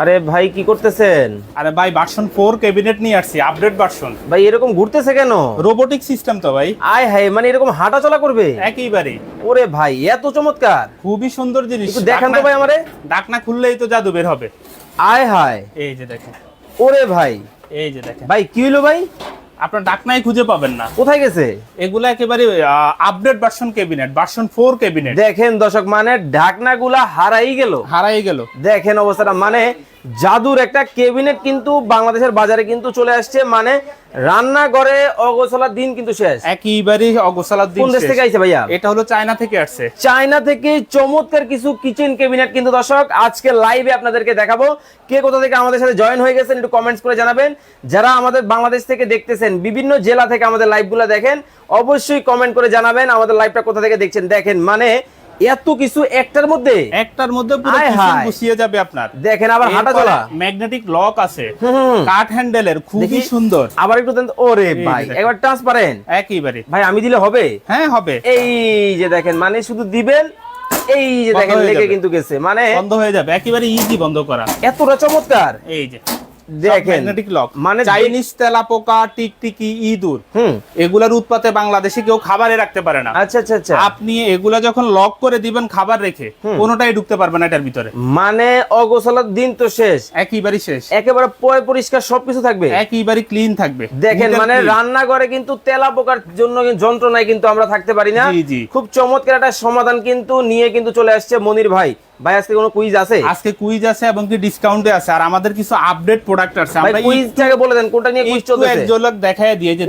আরে ভাই কি করতেছেন? আরে ভাই ভার্সন ফোর ক্যাবিনেট নিয়ে আসছি আপডেট ভার্সন ভাই এরকম ঘুরতেছে কেন? রোবোটিক সিস্টেম তো ভাই। আয় হায় মানে এরকম হাঁটা চলা করবে একেবারে ওরে ভাই এত চমৎকার। খুবই সুন্দর জিনিস। একটু দেখান তো ভাই আমারে। ডাকনা খুললেই তো জাদু বের হবে। আয় হায়। এই যে দেখেন। ওরে ভাই। এই যে দেখেন। ভাই কি হইল ভাই? আপনার ডাকনাই খুঁজে পাবেন না। কোথায় গেছে? এগুলো একেবারে update version cabinet version four cabinet দেখেন দর্শক মানে ঢাকনাগুলা হারাই গেল। হারাই গেল। দেখেন অবস্থাটা মানে জাদুর একটা কেবিনেট কিন্তু বাংলাদেশের বাজারে কিন্তু চলে আসছে মানে রান্নাঘরে অগোছলার দিন কিন্তু শেষ। একেবারে অগোসালার দিন কোন দেশ। থেকে আইছে ভাইয়া? এটা হলো চায়না থেকে আসছে। চায়না থেকে চমৎকার কিছু কিচেন ক্যাবিনেট কিন্তু দর্শক আজকে লাইভে আপনাদেরকে দেখাবো। কে কোথা থেকে আমাদের সাথে জয়েন হয়ে গেছেন একটু কমেন্টস করে জানাবেন। যারা আমাদের বাংলাদেশ থেকে দেখতেছেন বিভিন্ন জেলা থেকে আমাদের লাইভগুলো দেখেন অবশ্যই কমেন্ট করে জানাবেন আমাদের লাইভটা কোথা থেকে দেখছেন। দেখেন মানে এত কিছু একটার মধ্যে? একটার মধ্যে পুরো। গুছিয়ে যাবে আপনার। দেখেন আবার হাঁটা চলা ম্যাগনেটিক লক আছে। কাঠ হ্যান্ডেলের খুবই সুন্দর। আবার একটু দেন। ওরে ভাই। একবার ট্রান্সপারেন্ট একেবারে। ভাই আমি দিলে হবে? হ্যাঁ হবে। এই যে দেখেন মানে শুধু দিবেন এই যে দেখেন লেগে কিন্তু গেছে। মানে বন্ধ হয়ে যাবে। একেবারে ইজি বন্ধ করা। এতটা চমৎকার। এই যে। দেখেন ম্যাগনেটিক লক মানে চাইনিজ তেলাপোকা টিকটিকি ইঁদুর হুম। এগুলার উৎপাতে বাংলাদেশে কেউ খাবারে রাখতে পারে না। আচ্ছা আচ্ছা আচ্ছা। আপনি এগুলা যখন লক করে দিবেন খাবার রেখে কোনোটাই ঢুকতে পারবে না এটার ভিতরে। মানে অগোছলার দিন তো শেষ। একইবারই শেষ। একেবারে পয় পরিষ্কার সবকিছু থাকবে। একইবারই ক্লিন থাকবে। দেখেন মানে রান্নাঘরে কিন্তু তেলা পোকার জন্য যন্ত্রণায় কিন্তু আমরা থাকতে পারি না। খুব চমৎকার একটা সমাধান কিন্তু নিয়ে কিন্তু চলে আসছে মনির ভাই। ভাই আজকে কোনো কুইজ আছে? আজকে কুইজ আছে এবং কি ডিসকাউন্টে আছে। আর আমাদের কিছু আপডেট প্রোডাক্ট আছে। আমরা কুইজটাকে বলে দেন কোনটা নিয়ে কুইজ এক ঝলক দেখায় দিয়ে যে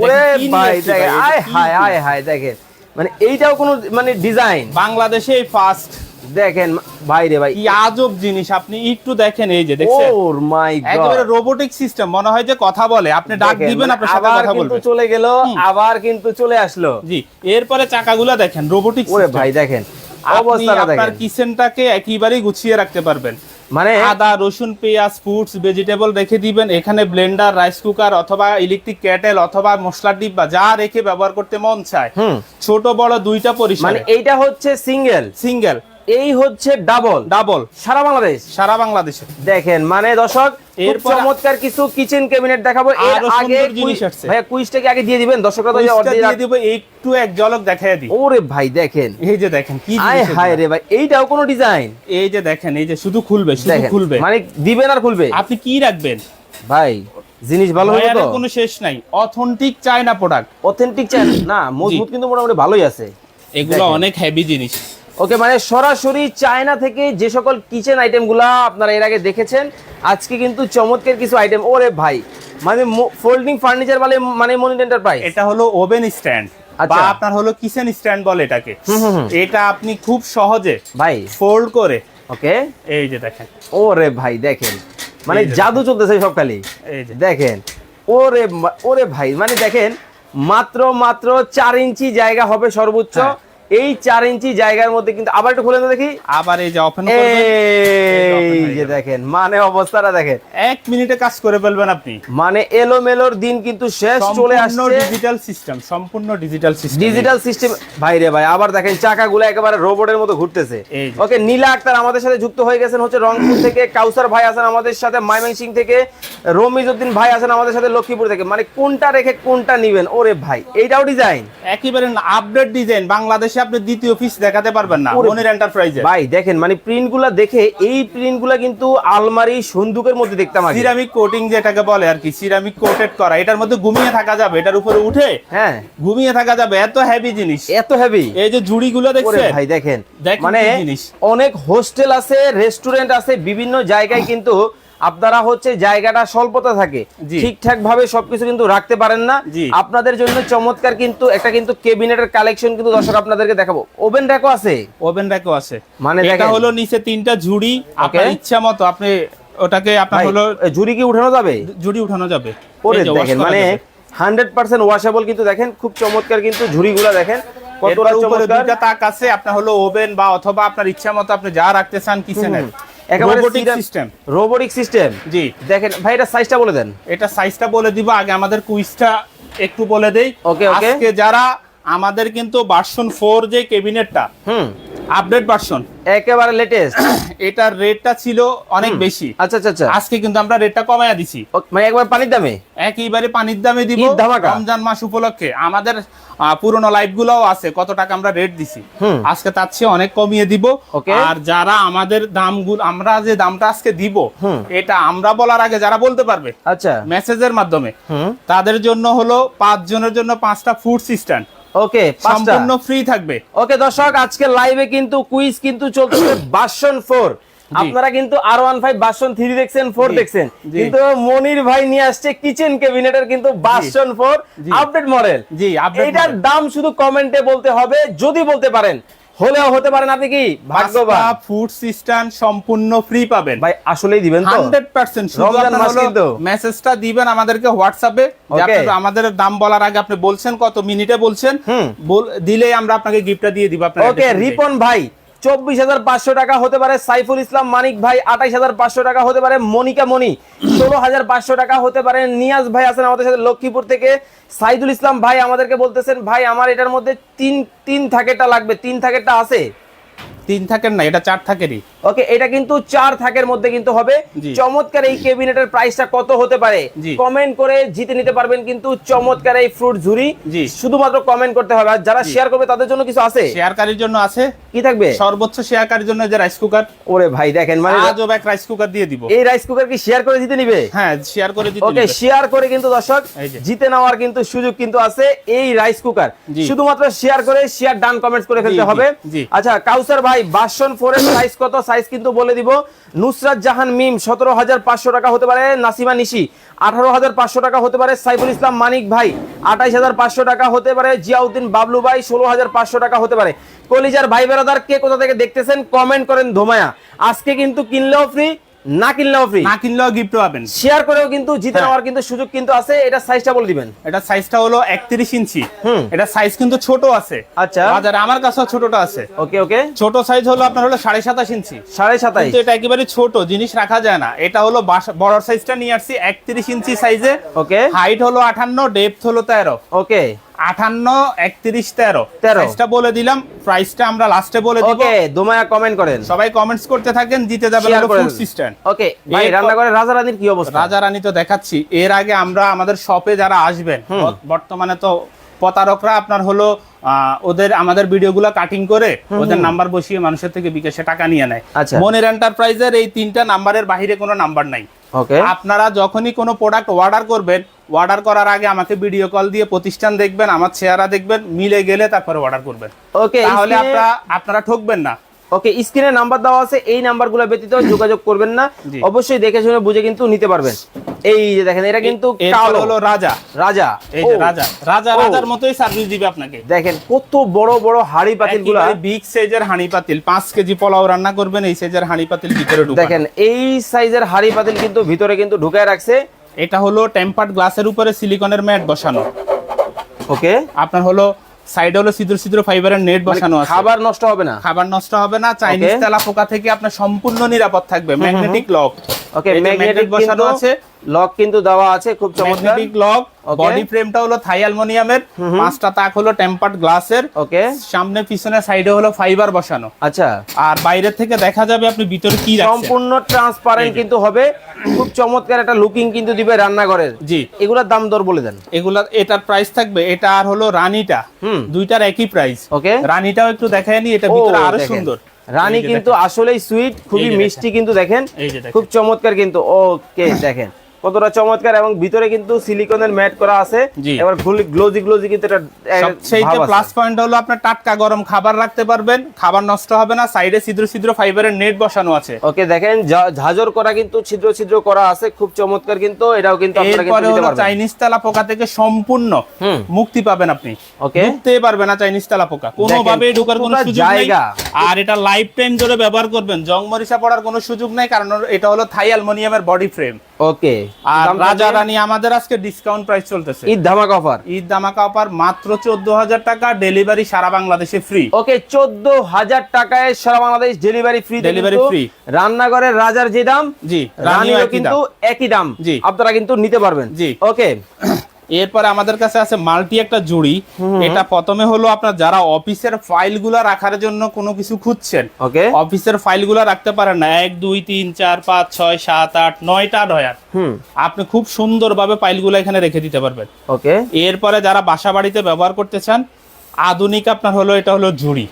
ভাই দেখেন আয় হায় আয় হায় দেখেন। মানে এইটাও কোনো মানে ডিজাইন বাংলাদেশে ফার্স্ট দেখেন ভাই রে ভাই। কি আজব জিনিস আপনি একটু দেখেন এই যে দেখছেন? ওর মাই একেবারে গড রোবোটিক সিস্টেম মনে হয় যে কথা বলে। আপনি ডাক দিবেন আপনার সাথে মানে আবার কিন্তু চলে গেল আবার কিন্তু চলে আসলো। জি এরপরে চাকাগুলো দেখেন রোবোটিক ওরে ভাই দেখেন। আপনি আপনার কিচেনটাকে একেবারেই গুছিয়ে রাখতে পারবেন। মানে আদা রসুন পেঁয়াজ ফুডস ভেজিটেবল রেখে দিবেন। এখানে ব্লেন্ডার রাইস কুকার অথবা ইলেকট্রিক কেটেল অথবা মশলার ডিব্বা যা রেখে ব্যবহার করতে মন চায়। ছোট বড় দুইটা মানে এইটা হচ্ছে সিঙ্গেল সিঙ্গেল এই হচ্ছে ডাবল। ডাবল। সারা বাংলাদেশ? সারা বাংলাদেশে। দেখেন মানে দর্শক চমৎকার কিছু কিচেন ক্যাবিনেট দেখাবো। এর আগে জিনিস আসছে। ভাইয়া কুইজটাকে আগে দিয়ে দিবেন। দর্শকরা তো কুইজটা দিয়ে দিব একটু এক ঝলক দেখায় দিই। ওরে ভাই দেখেন। এই যে দেখেন কি জিনিস হায় রে ভাই এইটাও কোনো ডিজাইন এই যে দেখেন এই যে শুধু খুলবে শুধু খুলবে। মানে দিবেন আর খুলবে? আপনি কি রাখবেন? ভাই জিনিস ভালো হবে তো? কোনো শেষ নাই। অথেন্টিক চায়না প্রোডাক্ট অথেন্টিক চাই না মজবুত কিন্তু মোটামুটি ভালোই আছে। এগুলো অনেক হেভি জিনিস। ওকে মানে সরাসরি চায়না থেকে যে সকল কিচেন আইটেমগুলা আপনারা এর আগে দেখেছেন আজকে কিন্তু চমৎকার কিছু আইটেম। ওরে ভাই মানে ফোল্ডিং ফার্নিচার বলে মানে মনিট এন্টারপ্রাইজ এটা হলো ওভেন স্ট্যান্ড বা আচ্ছা। আপনার হলো কিচেন স্ট্যান্ড বলে এটাকে। এটা আপনি খুব সহজে ভাই। ফোল্ড করে ওকে। এই যে দেখেন। ওরে ভাই দেখেন। মানে জাদু চলতেছে সব খালি দেখেন। ওরে ওরে ভাই মানে দেখেন মাত্র মাত্র চার ইঞ্চি জায়গা হবে সর্বোচ্চ। হ্যাঁ। এই চার ইঞ্চি জায়গার মধ্যে কিন্তু আবার একটু খুলে দেখি। আবার এই যে ওপেন এই যে দেখেন মানে অবস্থাটা দেখেন। এক মিনিটে কাজ করে ফেলবেন আপনি। মানে এলোমেলোর দিন কিন্তু শেষ চলে আসছে। ডিজিটাল সিস্টেম সম্পূর্ণ ডিজিটাল সিস্টেম ডিজিটাল সিস্টেম ভাই রে ভাই আবার দেখেন চাকাগুলো একেবারে রোবটের মতো ঘুরতেছে। ওকে নীলা আক্তার আমাদের সাথে যুক্ত হয়ে গেছেন হচ্ছে রংপুর থেকে কাউসার ভাই আছেন আমাদের সাথে ময়মনসিং থেকে রমিজউদ্দিন ভাই আছেন আমাদের সাথে লক্ষ্মীপুর থেকে। মানে কোনটা রেখে কোনটা নিবেন? ওরে ভাই এইটাও ডিজাইন একেবারে আপডেট ডিজাইন বাংলাদেশে আপনি দ্বিতীয় পিস দেখাতে পারবেন না মনির এন্টারপ্রাইজে ভাই দেখেন মানে প্রিন্টগুলো দেখে এই প্রিন্টগুলো কিন্তু আলমারি সন্দুকের মধ্যে দেখতাম আগে। সিরামিক কোটিং যেটাকে বলে আর কি সিরামিক কোটেড করা। এটার মধ্যে ঘুমিয়ে থাকা যাবে এটার উপরে উঠে হ্যাঁ। ঘুমিয়ে থাকা যাবে এত হেভি জিনিস। এত হেভি এই যে জুড়িগুলো ওরে দেখছেন? ভাই দেখেন। মানে অনেক হোস্টেল আছে রেস্টুরেন্ট আছে বিভিন্ন জায়গায় কিন্তু আপনারা হচ্ছে জায়গাটা স্বল্পতা থাকে। ঠিকঠাক ভাবে সবকিছু কিন্তু রাখতে পারেন না। আপনাদের জন্য চমৎকার কিন্তু একটা কিন্তু কেবিনেটের কালেকশন কিন্তু দর্শক আপনাদেরকে দেখাবো। ওভেন র্যাকও আছে? ওভেন র্যাকও আছে। মানে এটা হলো নিচে তিনটা ঝুড়ি আপনার ইচ্ছা মতো আপনি ওটাকে আপনার হলো ঝুড়ি কি উঠানো যাবে? ঝুড়ি উঠানো যাবে। ওরে দেখেন মানে। হান্ড্রেড পার্সেন্ট ওয়াশেবল কিন্তু দেখেন খুব চমৎকার কিন্তু ঝুড়িগুলা দেখেন কতটা চমৎকার। দুইটা তাক আছে আপনার হলো ওভেন বা অথবা আপনার ইচ্ছা মতো আপনি যা রাখতে চান কিচেনের একেবারে রোবোটিক সিস্টেম রোবোটিক সিস্টেম জি। দেখেন ভাই এটা সাইজটা বলে দেন। এটা সাইজটা বলে দিব আগে আমাদের কুইজটা একটু বলে দেই। ওকে ওকে আজকে যারা আমাদের কিন্তু ভার্সন ফোর যে ক্যাবিনেটটা হুম। আপডেট ভার্সন একেবারে লেটেস্ট এটার রেটটা ছিল অনেক বেশি। আচ্ছা আচ্ছা আচ্ছা। আজকে কিন্তু আমরা রেটটা কমায়া দিছি। মানে একবার পানির দামে? একইবারে পানির দামে দিব রমজান মাস উপলক্ষে। আমাদের পুরোনো লাইভ গুলোও আছে কত টাকা আমরা রেট দিছি। আজকে তার চেয়ে অনেক কমিয়ে দিব. আর যারা আমাদের দামগুলো আমরা যে দামটা আজকে দিব। এটা আমরা বলার আগে যারা বলতে পারবে আচ্ছা। মেসেজের মাধ্যমে তাদের জন্য হলো পাঁচ জনের জন্য পাঁচটা ফুড সিস্টেম ওকে সম্পূর্ণ ফ্রি থাকবে। ওকে দর্শক আজকে লাইভে কিন্তু কুইজ কিন্তু চলছে বাসন ফোর আপনারা কিন্তু আর ওয়ান ফাইভ বাসন থ্রি দেখছেন ফোর দেখছেন। কিন্তু মনির ভাই নিয়ে আসছে কিচেন ক্যাবিনেটের কিন্তু বাসন ফোর আপডেট মডেল জি, এটার দাম শুধু কমেন্টে বলতে হবে যদি বলতে পারেন হলেও হতে পারেন আপনি কি ভাগ্যবান? ফুড সিস্টেম সম্পূর্ণ ফ্রি পাবেন। ভাই আসলেই দিবেন তো? হান্ড্রেড পার্সেন্ট রমজান মাস কিন্তু। মেসেজটা দিবেন আমাদেরকে হোয়াটসঅ্যাপে আপনি আমাদের দাম বলার আগে আপনি বলছেন কত মিনিটে বলছেন দিলেই আমরা আপনাকে গিফটটা দিয়ে দিব আপনাকে ওকে রিপন ভাই চব্বিশ হাজার পাঁচশো টাকা হতে পারে সাইফুল ইসলাম, মানিক ভাই আঠাইশ হাজার পাঁচশো টাকা হতে পারে মনিকা মনি ষোলো হাজার পাঁচশো টাকা হতে পারে নিয়াজ ভাই আছেন আমাদের সাথে লক্ষ্মীপুর থেকে। সাইদুল ইসলাম ভাই আমাদেরকে বলতেছেন, ভাই, আমার এটার মধ্যে তিন তিন থাকেরটা লাগবে, তিন থাকেরটা আছে? তিন থাকের না এটা চার থাকেরই। ওকে এটা কিন্তু চার থাকের মধ্যে কিন্তু হবে। চমৎকার এই ক্যাবিনেটের প্রাইসটা কত হতে পারে? কমেন্ট করে জিতে নিতে পারবেন কিন্তু চমৎকার এই ফ্রুট ঝুরি। শুধুমাত্র কমেন্ট করতে হবে। আর যারা শেয়ার করবে তাদের জন্য কিছু আছে? শেয়ারকারীর জন্য আছে। কি থাকবে? সর্বোচ্চ শেয়ারকারীর জন্য যে রাইস কুকার ওরে ভাই দেখেন মানে আজব এক রাইস কুকার দিয়ে দিব। এই রাইস কুকার কি শেয়ার করে জিতে নিবে? হ্যাঁ শেয়ার করে দিতে ওকে শেয়ার করে কিন্তু দর্শক জিতে নেওয়ার কিন্তু সুযোগ কিন্তু আছে এই রাইস কুকার শুধুমাত্র শেয়ার করে শেয়ার ডান কমেন্টস করে ফেলতে হবে। আচ্ছা কাউসার ভাই বাসন ফোরের সাইজ কত? সাইজ কিন্তু বলে দিব। নুসরাত জাহান মিম, সতেরো হাজার পাঁচশো টাকা হতে পারে। নাসিমা নিশি, আঠারো হাজার পাঁচশো টাকা হতে পারে। সাইফুল ইসলাম, মানিক ভাই, আঠাইশ হাজার পাঁচশো টাকা হতে পারে। জিয়াউদ্দিন বাবলু ভাই, ষোলো হাজার পাঁচশো টাকা হতে পারে। কলিজার ভাই বেরাদার, কে কোথা থেকে দেখতেছেন? কমেন্ট করেন ধোমায়া। আজকে কিন্তু কিনলেও ফ্রি না কিনলেও ফ্রি না কিনলেও গিফট পাবেন। শেয়ার করেও কিন্তু জিতে হ্যাঁ। নেওয়ার কিন্তু সুযোগ কিন্তু আছে। এটা সাইজটা বলে দিবেন। এটা সাইজটা হলো একত্রিশ ইঞ্চি। হুম। এটা সাইজ কিন্তু ছোট আছে। আচ্ছা। বাজারে আমার কাছেও ছোটটা আছে। ওকে ওকে ছোট সাইজ হলো আপনার হলো সাড়ে সাতাশ ইঞ্চি। সাড়ে সাতাইশ কিন্তু এটা একেবারে ছোট জিনিস রাখা যায় না। এটা হলো বড় সাইজটা নিয়ে আসছি একত্রিশ ইঞ্চি সাইজে ওকে হাইট হলো আঠান্ন ডেপথ হলো তেরো। ওকে আঠান্ন একত্রিশ তেরো। 13 সাইজটা বলে দিলাম। প্রাইসটা আমরা লাস্টে বলে দিব। ওকে দোমায়া কমেন্ট করেন। সবাই কমেন্টস করতে থাকেন জিতে যাবেন ফুড ওকে ভাই রান্নাঘরে রাজা রানীর কি অবস্থা? রাজা রানী তো দেখাচ্ছি। এর আগে আমরা আমাদের শপে যারা আসবেন বর্তমানে তো প্রতারকরা আপনার হলো ওদের আমাদের ভিডিওগুলো কাটিং করে ওদের নাম্বার বসিয়ে মানুষের থেকে বিকাশে টাকা নিয়ে নেয়। আচ্ছা। মনের এন্টারপ্রাইজের এই তিনটা নাম্বারের বাইরে কোনো নাম্বার নাই। আপনারা যখনই কোনো প্রোডাক্ট অর্ডার করবেন অর্ডার করার আগে আমাকে ভিডিও কল দিয়ে প্রতিষ্ঠান দেখবেন আমার চেহারা দেখবেন মিলে গেলে তারপরে অর্ডার করবেন। ওকে তাহলে আপনারা আপনারা ঠকবেন না। ওকে স্ক্রিনে নাম্বার দেওয়া আছে এই নাম্বারগুলো ব্যতীত যোগাযোগ করবেন না। অবশ্যই দেখে শুনে বুঝে কিন্তু নিতে পারবেন। এই যে দেখেন এটা কিন্তু কালো। হলো রাজা। রাজা। এই যে রাজা। রাজা রাজার মতোই সার্ভিস দিবে আপনাকে। দেখেন কত বড় বড় হাড়ি পাতিলগুলা। বিগ সাইজের হাঁড়ি পাতিল। পাঁচ কেজি পোলাও রান্না করবেন এই সাইজের হাঁড়ি পাতিল ভিতরে ঢুকান। দেখেন এই সাইজের হাড়ি পাতিল কিন্তু ভিতরে কিন্তু ঢুকায় রাখছে। এটা হলো টেম্পার্ড গ্লাসের উপরে সিলিকনের ম্যাট বসানো। ওকে। আপনার হলো সাইডে হলো সিদ্র ছিদ্র ফাইবারের নেট বসানো আছে। খাবার নষ্ট হবে না? খাবার নষ্ট হবে না চাইনিজ তেলাপোকা তেলা পোকা থেকে আপনার সম্পূর্ণ নিরাপদ থাকবে। ম্যাগনেটিক লক ওকে ম্যাগনেটিক বসানো আছে। লক কিন্তু দেওয়া আছে খুব চমৎকার। ম্যাগনেটিক লক বডি ফ্রেমটা হলো থাই অ্যালুমিনিয়ামের পাঁচটা তাক হলো টেম্পার্ড গ্লাসের ওকে সামনে পিছনে সাইডে হলো ফাইবার বসানো। আচ্ছা। আর বাইরে থেকে দেখা যাবে আপনি ভিতরে কি রাখছেন। সম্পূর্ণ ট্রান্সপারেন্ট কিন্তু হবে। খুব চমৎকার একটা লুকিং কিন্তু দিবে রান্নাঘরের। জি। এগুলোর দাম দর বলে দেন। এগুলা এটার প্রাইস থাকবে এটা আর হলো রানীটা। দুইটার একই প্রাইস ওকে রানীটাও একটু দেখায় নি এটা ভিতরে আরও সুন্দর। রানী কিন্তু আসলেই সুইট খুবই মিষ্টি কিন্তু দেখেন। খুব চমৎকার কিন্তু। ওকে দেখেন। কতটা চমৎকার এবং ভিতরে কিন্তু সিলিকনের ম্যাট করা আছে। এবার গ্লোজি গ্লোজি কিন্তু এটা ভাব প্লাস পয়েন্ট হলো আপনার টাটকা গরম খাবার রাখতে পারবেন খাবার নষ্ট হবে না সাইডে ছিদ্র ছিদ্র ফাইবারের নেট বসানো আছে। ওকে দেখেন ঝা- ঝাঁঝর করা কিন্তু ছিদ্র ছিদ্র করা আছে খুব চমৎকার কিন্তু এটাও কিন্তু আপনারা কিন্তু নিতে পারবেন। চাইনিজ তেলা পোকা থেকে সম্পূর্ণ মুক্তি পাবেন আপনি। ওকে। ঢুকতেই পারবে না চাইনিজ তেলা পোকা। কোনোভাবে ঢোকার কোনো সুযোগ নাই। জায়গা। আর এটা লাইফ টাইম ধরে ব্যবহার করবেন। জং মরিচা পড়ার কোনো সুযোগ নাই কারণ এটা হলো থাই অ্যালুমিনিয়ামের বডি ফ্রেম ওকে। আর রাজা রানী আমাদের আজকে ডিসকাউন্ট প্রাইস চলতেছে। ঈদ ধামাকা অফার ঈদ ধামাকা অফার মাত্র চোদ্দ হাজার টাকা ডেলিভারি সারা বাংলাদেশে ফ্রি ওকে চোদ্দ হাজার টাকায় সারা Bangladesh delivery free delivery free রান্নাঘরের রাজার যে দাম জি রানীও কিন্তু একই দাম। জি। আপনারা কিন্তু নিতে পারবেন। জি। ওকে। এরপরে আমাদের কাছে আছে মাল্টি একটা জুড়ি। এটা প্রথমে হলো আপনার যারা অফিসের ফাইলগুলো রাখার জন্য কোনো কিছু খুঁজছেন ওকে। অফিসের ফাইলগুলো রাখতে পারেন না। এক দুই তিন চার পাঁচ ছয় সাত আট নয়টা ডয়ার আপনি খুব সুন্দরভাবে ফাইলগুলো এখানে রেখে দিতে পারবেন। ওকে। এরপরে যারা বাসা বাড়িতে ব্যবহার করতে চান আধুনিক আপনার হলো এটা হলো ঝুড়ি।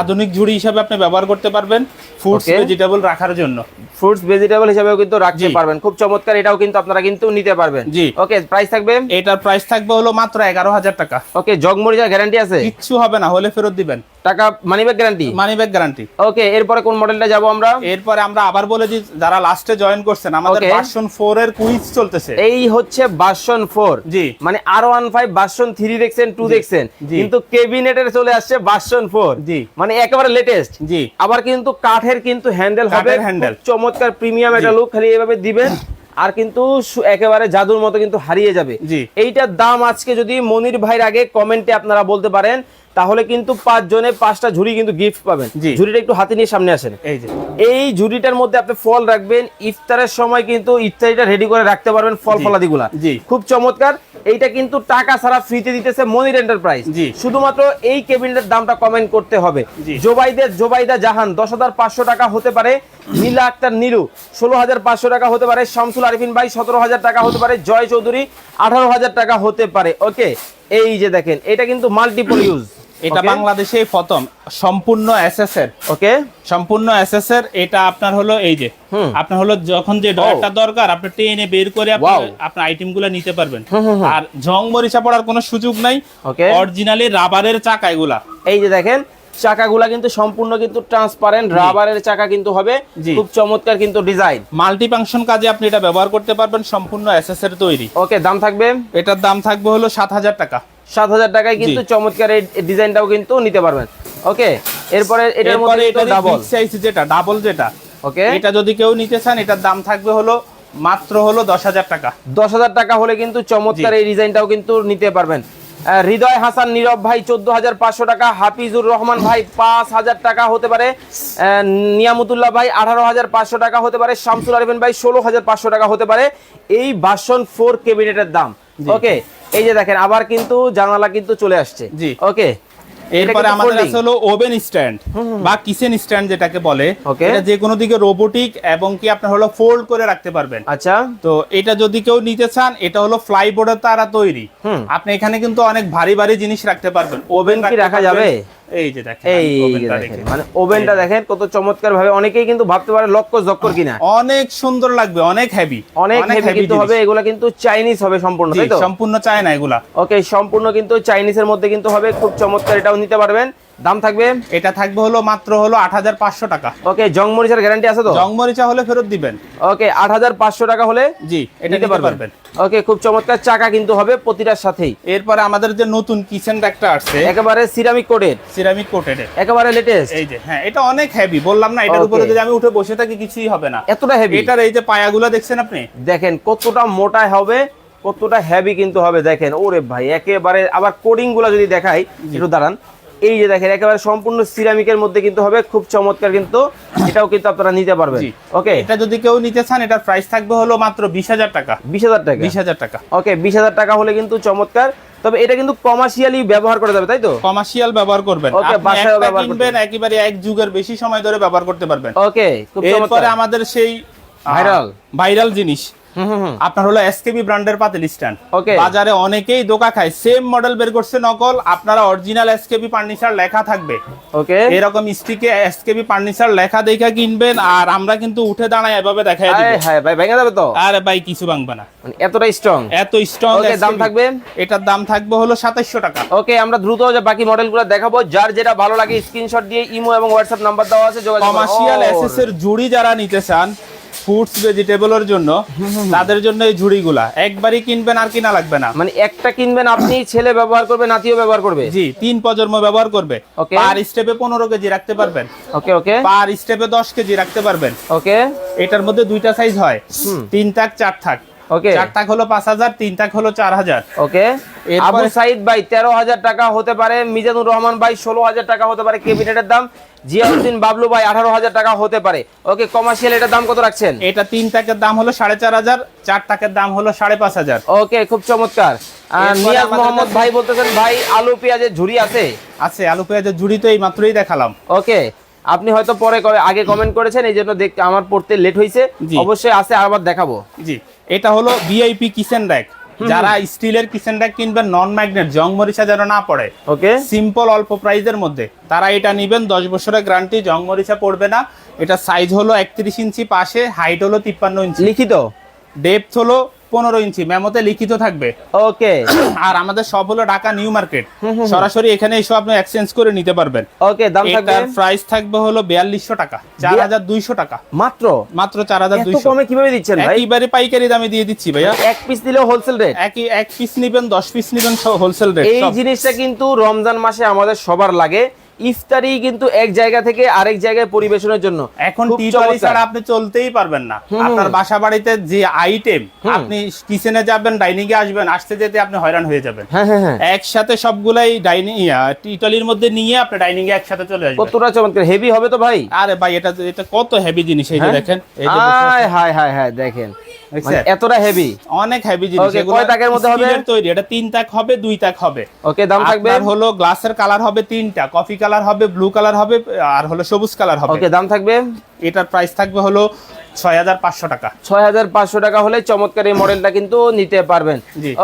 আধুনিক ঝুড়ি হিসাবে আপনি ব্যবহার করতে পারবেন ফুডস ভেজিটেবল রাখার জন্য। ফ্রুটস ভেজিটেবল হিসাবেও কিন্তু রাখতে পারবেন। খুব চমৎকার এটাও কিন্তু আপনারা কিন্তু নিতে পারবেন। জি। ওকে প্রাইস থাকবে? এটার প্রাইস থাকবে হলো মাত্র এগারো হাজার টাকা। ওকে জগমরিচার গ্যারান্টি আছে? কিচ্ছু হবে না হলে ফেরত দিবেন। টাকা money back guarantee money back guarantee okay এরপরে কোন মডেলটা যাব আমরা? এরপরে আমরা আবার বলে দিই যারা লাস্টে জয়েন করছেন আমাদের ভার্সন ফোর এর কুইজ চলতেছে। এই হচ্ছে বাসন ফোর জি। মানে ফাইভ বাসন দেখছেন টু দেখছেন। কিন্তু কেবিনেটের চলে আসছে বাসন ফোর জি। মানে একেবারে লেটেস্ট জি। আবার কিন্তু কাঠের কিন্তু হ্যান্ডেল হবে। খুব চমৎকার প্রিমিয়াম একটা লুক খালি এভাবে দিবেন। আর কিন্তু একেবারে জাদুর মতো কিন্তু হারিয়ে যাবে। এইটার দাম আজকে যদি মনির ভাইয়ের আগে কমেন্টে আপনারা বলতে পারেন তাহলে কিন্তু পাঁচ জনে পাঁচটা ঝুড়ি কিন্তু গিফট পাবেন। ঝুড়িটা একটু হাতে নিয়ে সামনে আসেন। এই যে। এই ঝুড়িটার মধ্যে আপনি ফল রাখবেন ইফতারের সময় কিন্তু ইফতারিটা রেডি করে রাখতে পারবেন ফল। ফলাদিগুলা। খুব চমৎকার। এইটা কিন্তু টাকা ছাড়া ফ্রিতে দিতেছে মনির এন্টারপ্রাইজ শুধুমাত্র এই কেবিনেটের দামটা কমেন্ট করতে হবে। জোবাইদের জোবাইদা জাহান দশ হাজার পাঁচশো টাকা হতে পারে নীলা আক্তার নীলু ষোলো হাজার পাঁচশো টাকা হতে পারে শামসুল আরিফিন ভাই সতেরো হাজার টাকা হতে পারে জয় চৌধুরী আঠারো হাজার টাকা হতে পারে। ওকে এই যে দেখেন এটা কিন্তু মাল্টিপল ইউজ এটা বাংলাদেশে প্রথম সম্পূর্ণ এসএস এর ওকে সম্পূর্ণ এসএস এর এটা আপনার হলো এই যে আপনার হলো যখন যে ডলারটা দরকার আপনি টেনে বের করে আপনি আপনার আইটেমগুলো নিতে পারবেন। আর জং মরিচা পড়ার কোনো সুযোগ নাই ওকে অরিজিনালি রাবারের চাকা এগুলা। এই যে দেখেন চাকাগুলা কিন্তু সম্পূর্ণ কিন্তু ট্রান্সপারেন্ট রাবারের চাকা কিন্তু হবে। খুব চমৎকার কিন্তু ডিজাইন মাল্টি ফাংশন কাজে আপনি এটা ব্যবহার করতে পারবেন সম্পূর্ণ এসএস এর তৈরি। ওকে দাম থাকবে? এটার দাম থাকবে হলো সাত হাজার টাকা। সাত হাজার টাকায় কিন্তু চমৎকার এই ডিজাইনটাও কিন্তু নিতে পারবেন। ওকে এরপরে এটার মধ্যে এটা ডাবল সাইজ যেটা ডাবল যেটা ওকে। এটা যদি কেউ নিতে চান এটার দাম থাকবে হলো মাত্র হলো দশ হাজার টাকা। দশ হাজার টাকা হলে কিন্তু চমৎকার এই ডিজাইনটাও কিন্তু নিতে পারবেন। হৃদয় হাসান নীরব ভাই চোদ্দ হাজার পাঁচশো টাকা হাফিজুর রহমান ভাই পাঁচ হাজার টাকা হতে পারে। নিয়ামতুল্লাহ ভাই আঠারো হাজার পাঁচশো টাকা হতে পারে। শামসুল আরিফিন ভাই ষোলো হাজার পাঁচশো টাকা হতে পারে। এই বাসন ফোর কেবিনেটের দাম। ওকে এই যে দেখেন আবার কিন্তু জানালা কিন্তু চলে আসছে। জি। ওকে এরপরে আমাদের আছে হলো ওভেন স্ট্যান্ড বা কিচেন স্ট্যান্ড যেটাকে বলে. এটা যে কোনো দিকে রোবোটিক এবং কি আপনার হলো ফোল্ড করে রাখতে পারবেন। আচ্ছা। তো এটা যদি কেউ নিতে চান এটা হলো ফ্লাইবোর্ডের দ্বারা তৈরি হুম। আপনি এখানে কিন্তু অনেক ভারী ভারী জিনিস রাখতে পারবেন। ওভেন কি রাখা যাবে? এই যে দেখেন এই দেখেন মানে ওভেনটা দেখেন কত চমৎকার ভাবে অনেকেই কিন্তু ভাবতে পারে লক্ষ জক্কর কিনা। অনেক সুন্দর লাগবে অনেক হেভি অনেক হেভি কিন্তু হবে এগুলা কিন্তু চাইনিজ হবে সম্পূর্ণ তাই তো? সম্পূর্ণ চায় না এগুলা। ওকে সম্পূর্ণ কিন্তু চাইনিজের মধ্যে কিন্তু হবে খুব চমৎকার এটাও নিতে পারবেন। দাম থাকবে? এটা থাকবে হলো মাত্র হলো আট হাজার পাঁচশো টাকা। ওকে জংমরিচের গ্যারান্টি আছে তো? জংমরিচা হলে ফেরত দিবেন। ওকে আট হাজার পাঁচশো টাকা হলে জি এটা নিতে পারবেন। ওকে খুব চমৎকার চাকা কিন্তু হবে প্রতিটার সাথেই। এরপরে আমাদের যে নতুন কিচেন একটা আসছে একেবারে সিরামিক কোটেড সিরামিক কোটেড একেবারে লেটেস্ট এই যে হ্যাঁ এটা অনেক হেভি বললাম না এটার উপরে যদি আমি উঠে বসে থাকি কিছুই হবে না। এতটা হেভি এটার এই যে পায়াগুলো দেখছেন আপনি? দেখেন কতটা মোটা হবে কতটা হেভি কিন্তু হবে দেখেন। ওরে ভাই একেবারে আবার কোডিংগুলা যদি দেখাই একটু দাঁড়ান। এই যে দেখেন একেবারে সম্পূর্ণ সিরামিকের মধ্যে কিন্তু হবে খুব চমৎকার কিন্তু এটাও কিন্তু আপনারা নিতে পারবেন। ওকে? এটা যদি কেউ নিতে চান এটার প্রাইস থাকবে হলো মাত্র বিশ হাজার টাকা। বিশ হাজার টাকা। বিশ হাজার টাকা। ওকে বিশ হাজার টাকা হলে কিন্তু চমৎকার। তবে এটা কিন্তু কমার্শিয়ালি ব্যবহার করা যাবে তাই তো? কমার্শিয়াল ব্যবহার করবেন। বাসায়ও একটা ব্যবহার করবেন একেবারে এক যুগের বেশি সময় ধরে ব্যবহার করতে পারবেন। ওকে খুব এরপরে চমৎকার আমাদের সেই ভাইরাল। ভাইরাল জিনিস। আপনার হলো এসকেবি ব্র্যান্ডের পাতিল স্ট্যান্ড. বাজারে অনেকেই দোকা খায় সেম মডেল বের করছে নকল আপনারা অরিজিনাল এসকেবি ফার্নিচার লেখা থাকবে। ওকে এরকম স্টিকে এসকেবি ফার্নিচার লেখা দেখা কিনবেন আর আমরা কিন্তু উঠে দাঁড়ায় এভাবে দেখাই আয় হায় ভাই ভেঙে যাবে তো? আরে ভাই কিছু ভাঙবে না। মানে এতটা স্ট্রং এত স্ট্রং Okay, দাম থাকবে? এটার দাম থাকবে হলো সাতাইশশো টাকা। ওকে আমরা দ্রুত যে বাকি মডেলগুলো দেখাবো যার যেটা ভালো লাগে স্ক্রিনশট দিয়ে ইমো এবং হোয়াটসঅ্যাপ নাম্বার দেওয়া আছে যোগাযোগ। কমার্শিয়াল এসএস এর ঝুড়ি যারা নিতে চান ফুডস ভেজিটেবলের জন্য তাদের জন্য এই ঝুড়িগুলা। একবারই কিনবেন আর কিনা লাগবে না। মানে একটা কিনবেন আপনি ছেলে ব্যবহার করবে নাতিও ব্যবহার করবে? জি তিন প্রজন্ম ব্যবহার করবে। পার স্টেপে পনেরো কেজি রাখতে পারবেন। ওকে ওকে পার স্টেপে দশ কেজি রাখতে পারবেন। ওকে এটার মধ্যে দুইটা সাইজ হয়। তিন থাক চার থাক। ওকে চার তাক হলো পাঁচ হাজার তিন তাক হলো চার হাজার। ওকে আবু সাইদ ভাই তেরো হাজার টাকা হতে পারে। মিজানুর রহমান ভাই ষোলো হাজার টাকা হতে পারে। ক্যাবিনেটের দাম জিয়াউদ্দিন বাবলু ভাই আঠারো হাজার টাকা হতে পারে। ওকে কমার্শিয়াল এটার দাম কত রাখছেন? এটা তিন তাকের দাম হলো সাড়ে চার হাজার চার তাকের দাম হলো সাড়ে পাঁচ হাজার। ওকে খুব চমৎকার। নিয়াজ মোহাম্মদ ভাই বলতেছেন ভাই আলু পেঁয়াজের ঝুড়ি আছে? আছে আলু পেঁয়াজের ঝুড়ি তো এই মাত্রই দেখালাম। ওকে আপনি হয়তো পরে করে- আগে কমেন্ট করেছেন এই জন্য দেখতে আমার পড়তে লেট হয়েছে। অবশ্যই আছে আবার দেখাবো। জি এটা হলো ভিআইপি কিচেন র্যাক যারা স্টিলের কিচেনটা কিনবেন নন ম্যাগনেট জং মরিচা যেন না পড়ে ওকে। সিম্পল অল্প প্রাইজের মধ্যে তারা এটা নিবেন দশ বছরের গ্যারান্টি জং মরিচা পড়বে না। এটা সাইজ হলো একত্রিশ ইঞ্চি পাশে হাইট হলো তিপ্পান্ন ইঞ্চি। লিখিত? ডেপথ হলো পনেরো ইঞ্চি মেমোতে লিখিত থাকবে। ওকে। আর আমাদের সব হলো ঢাকা নিউ মার্কেট। সরাসরি এখানে এসে আপনি এক্সচেঞ্জ করে নিতে পারবেন। ওকে দাম থাকবে? প্রাইস থাকবে হলো বিয়াল্লিশশো টাকা চার হাজার দুইশো টাকা। মাত্র? মাত্র চার হাজার এত দুইশো কমে কীভাবে দিচ্ছেন ভাই? একইবারে পাইকারি দামে দিয়ে দিচ্ছি ভাইয়া। এক পিস দিলে হোলসেল রেট একই এক পিস নিবেন দশ পিস নিবেন হোলসেল রেট এই জিনিসটা কিন্তু রমজান মাসে আমাদের সবার লাগে। ইফতারি কিন্তু এক জায়গা থেকে আরেক জায়গায় পরিবেশনের জন্য। এখন টি চমৎকার। ছাড়া আপনি চলতেই পারবেন না। আপনার বাসা বাড়িতে যে আইটেম আপনি কিচেনে যাবেন ডাইনিং এ আসবেন আসতে যেতে আপনি হয়রান হয়ে যাবেন। হ্যাঁ হ্যাঁ হ্যাঁ। একসাথে সবগুলাই ডাইনিং ইটালির মধ্যে নিয়ে আপনি ডাইনিং এ একসাথে চলে আসবেন। কতটা চমৎকার। হেভি হবে তো ভাই? আরে ভাই এটা এটা কত হেভি জিনিস এই যে? দেখেন। হায় হায় হায় দেখেন। এতটা হেভি অনেক হেভি জিনিস। কয় তাকের মধ্যে হবে? তৈরি। এটা তিন তাক হবে দুই তাক হবে। ওকে দাম থাকবে? হলো গ্লাসের কালার হবে তিনটা কফি কালার হবে ব্লু কালার হবে আর হলো সবুজ কালার হবে। ওকে দাম থাকবে? এটার প্রাইস থাকবে হলো ছয় হাজার পাঁচশো টাকা। ছয় হাজার পাঁচশো টাকা হলে চমৎকার এই মডেলটা কিন্তু নিতে পারবেন।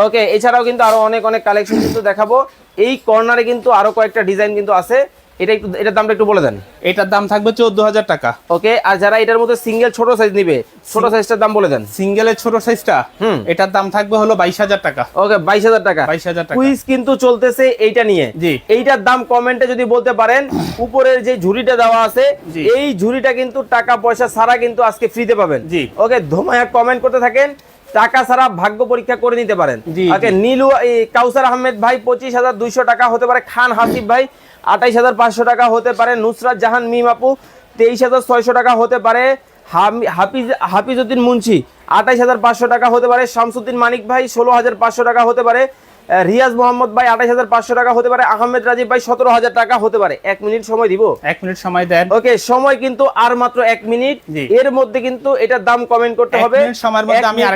ওকে এছাড়াও কিন্তু আরও অনেক অনেক কালেকশন কিন্তু দেখাবো। এই কর্নারে কিন্তু আরও কয়েকটা ডিজাইন কিন্তু আছে। এটা একটু এটার দামটা একটু বলে দেন। এটার দাম থাকবে চোদ্দ হাজার টাকা। ওকে আর যারা এটার মধ্যে সিঙ্গেল ছোট সাইজ নিবে ছোট সাইজটার দাম বলে দেন। সিঙ্গেলের ছোট সাইজটা হুম। এটার দাম থাকবে হলো বাইশ হাজার টাকা। ওকে বাইশ হাজার টাকা। বাইশ হাজার টাকা। কুইজ কিন্তু চলতেছে এইটা নিয়ে। জি। এইটার দাম কমেন্টে যদি বলতে পারেন উপরের যে ঝুড়িটা দেওয়া আছে এই ঝুড়িটা কিন্তু টাকা পয়সা ছাড়া কিন্তু আজকে ফ্রিতে পাবেন। জি। ওকে ধোমায়া কমেন্ট করতে থাকেন টাকা ছাড়া ভাগ্য পরীক্ষা করে নিতে পারেন। ওকে নীলু এই কাউসার আহমেদ ভাই পঁচিশ হাজার দুইশো টাকা হতে পারে খান হাসিফ ভাই আঠাইশ হাজার পাঁচশো টাকা হতে পারে নুসরাত জাহান মিম আপু, তেইশ হাজার ছয়শো টাকা হতে পারে হাফিজ হাফিজউদ্দিন মুন্সি, আঠাইশ হাজার পাঁচশো টাকা হতে পারে শামসুদ্দিন মানিক ভাই, ষোলো হাজার পাঁচশো টাকা হতে পারে রিয়াজ মোহাম্মদ ভাই আঠাইশ হাজার পাঁচশো টাকা হতে পারে আহমেদ রাজীব ভাই সতেরো হাজার টাকা হতে পারে। এক মিনিট সময় দিব? এক মিনিট সময় দেন। ওকে সময় কিন্তু আর মাত্র এক মিনিট। এর মধ্যে কিন্তু এটার দাম কমেন্ট করতে হবে।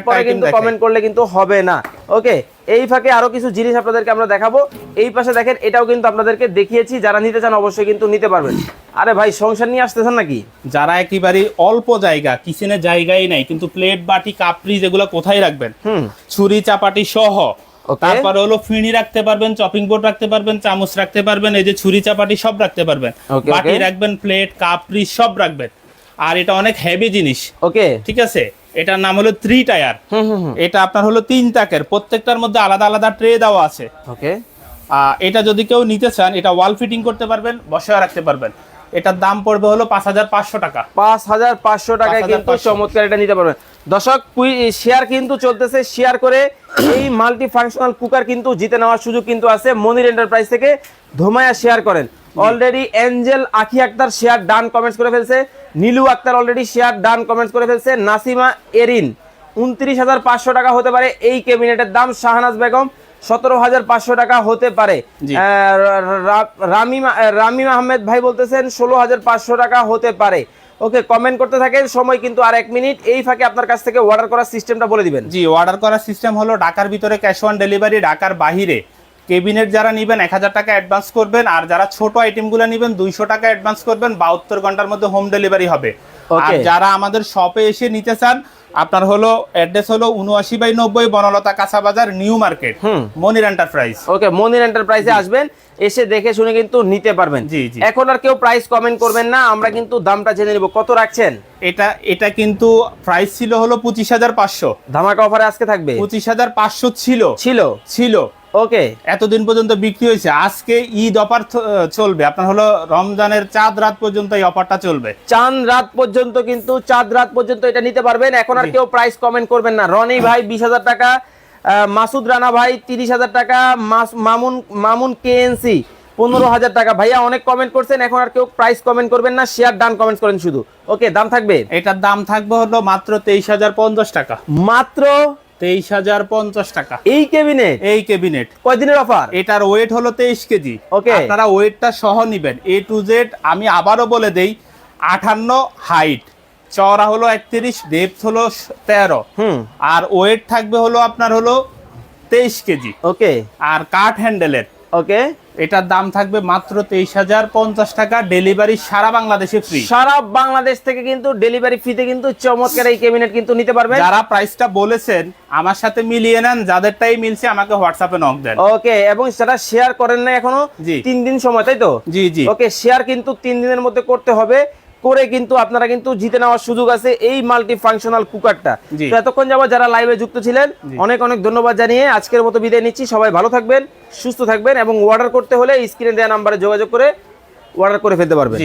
পরে কিন্তু কমেন্ট করলে কিন্তু হবে না। ওকে এই ফাঁকে আরও কিছু জিনিস আপনাদেরকে আমরা দেখাবো। এই পাশে দেখেন এটাও কিন্তু আপনাদেরকে দেখিয়েছি। যারা নিতে চান অবশ্যই কিন্তু নিতে পারবেন। আরে ভাই সংসার নিয়ে আসতেছেন নাকি? যারা একেবারে অল্প জায়গা কিচেনের জায়গায় নাই কিন্তু প্লেট বাটি কাপড়িজ এগুলো কোথায় রাখবেন? হুম। ছুরি চাপাটি সহ. তারপরে হলো ফিনি রাখতে পারবেন চপিং বোর্ড রাখতে পারবেন চামচ রাখতে পারবেন এই যে ছুরি চাপাটি সব রাখতে পারবেন। বাটি রাখবেন প্লেট কাপড়ি সব রাখবেন। আর এটা অনেক হেভি জিনিস। ওকে ঠিক আছে? এটার নাম হলো থ্রি টায়ার এটা আপনার হলো তিন তাকের প্রত্যেকটার মধ্যে আলাদা আলাদা ট্রে দেওয়া আছে। ওকে এটা যদি কেউ নিতে চান এটা ওয়াল ফিটিং করতে পারবেন বসে রাখতে পারবেন। এটার দাম পড়বে হলো পাঁচ হাজার পাঁচশো টাকা। পাঁচ হাজার পাঁচশো টাকায় কিন্তু 5,500 চমৎকার এটা নিতে পারবেন। দর্শক শেয়ার কিন্তু চলতেছে। শেয়ার করে এই মাল্টি ফাংশনাল কুকার কিন্তু জিতে নেওয়ার সুযোগ কিন্তু আছে মনির এন্টারপ্রাইজ থেকে। ধোমায়া শেয়ার করেন। Already Angel Akhi Akter share done comments করে ফেলছে। Nilu Akter already share done comments করে ফেলছে। নাসিমা এরিন উনত্রিশ হাজার পাঁচশো টাকা হতে পারে এই ক্যাবিনেটের দাম। শাহনাজ বেগম সতেরো হাজার পাঁচশো টাকা হতে পারে। রামিম রামিম আহমেদ ভাই বলতেছেন ষোলো হাজার পাঁচশো টাকা হতে পারে। ওকে কমেন্ট করতে থাকেন সময় কিন্তু আর এক মিনিট। এই ফাঁকে আপনার কাছ থেকে অর্ডার করার সিস্টেমটা বলে দিবেন। জি অর্ডার করার সিস্টেম হলো ঢাকার ভিতরে ক্যাশ অন ডেলিভারি ঢাকার বাহিরে। কেবিনেট যারা নেবেন এক হাজার টাকা অ্যাডভান্স করবেন আর যারা ছোট আইটেমগুলো নেবেন দুইশো টাকা অ্যাডভান্স করবেন বাহাত্তর ঘণ্টার মধ্যে হোম ডেলিভারি হবে। আর যারা আমাদের শপে এসে নিতে চান আপনার হলো অ্যাড্রেস হলো উনআশি বাই নব্বই বনলতা কাঁচা বাজার New Market. Monir Enterprise okay Monir এন্টারপ্রাইজে আসবেন এসে দেখে শুনে কিন্তু নিতে পারবেন। জি, জি। এখন আর কেউ প্রাইস কমেন্ট করবেন না আমরা কিন্তু দামটা জেনে নিব। কত রাখছেন? এটা এটা কিন্তু প্রাইস ছিল হলো পঁচিশ হাজার পাঁচশো। ধামাকা অফারে আজকে থাকবে? পঁচিশ হাজার পাঁচশো ছিল। ছিল? ছিল। ওকে এতদিন পর্যন্ত বিক্রি হয়েছে। আজকে ঈদ অফার চলবে। আপনার হলো রমজানের চাঁদ রাত পর্যন্ত এই অফারটা চলবে। চাঁদ রাত পর্যন্ত কিন্তু চাঁদ রাত পর্যন্ত এটা নিতে পারবেন। এখন আর কেউ প্রাইস কমেন্ট করবেন না। রনি ভাই বিশ হাজার টাকা মাসুদ রানা ভাই তিরিশ হাজার টাকা মামুন মামুন কেএনসি পনেরো হাজার টাকা। ভাইয়া অনেক কমেন্ট করছেন এখন আর কেউ প্রাইস কমেন্ট করবেন না শেয়ার ডান কমেন্ট করেন শুধু। ওকে দাম থাকবে? এটার দাম থাকবে হলো মাত্র তেইশ হাজার পঞ্চাশ টাকা। মাত্র তেইশ হাজার পঞ্চাশ টাকা। এই ক্যাবিনেট এই ক্যাবিনেট কয়দিনের অফার এটার ওয়েট হলো তেইশ কেজি। ওকে আপনারা ওয়েটটা সহ নিবেন। এ টু জেড আমি আবারও বলে দেই আঠান্ন হাইট চওড়া হলো একত্রিশ ডেপথ হলো তেরো। হুম। আর ওয়েট থাকবে হলো আপনার হলো তেইশ কেজি। ওকে আর কাঠ হ্যান্ডেলের ওকে? এটার দাম থাকবে মাত্র তেইশ হাজার পঞ্চাশ টাকা ডেলিভারি সারা বাংলাদেশে ফ্রি সারা বাংলাদেশ থেকে কিন্তু ডেলিভারি ফ্রিতে কিন্তু চমৎকার এই ক্যাবিনেট কিন্তু নিতে পারবে যারা প্রাইসটা বলেছেন আমার সাথে মিলিয়ে নেন যাদেরটাই মিলছে আমাকে হোয়াটসঅ্যাপে নক দেন। ওকে এবং সেটা শেয়ার করেন না এখনও। তিন দিন সময় তাই তো? জি জি। ওকে শেয়ার কিন্তু তিন দিনের মধ্যে করতে হবে। করে কিন্তু আপনারা কিন্তু জিতে নেওয়ার সুযোগ আছে এই মাল্টি ফাংশনাল কুকারটা তো এতক্ষণ যাব যারা লাইভে যুক্ত ছিলেন অনেক অনেক ধন্যবাদ জানিয়ে আজকের মতো বিদায় নিচ্ছি। সবাই ভালো থাকবেন সুস্থ থাকবেন এবং অর্ডার করতে হলে স্ক্রিনে দেওয়া নাম্বারে যোগাযোগ করে অর্ডার করে ফেলতে পারবেন।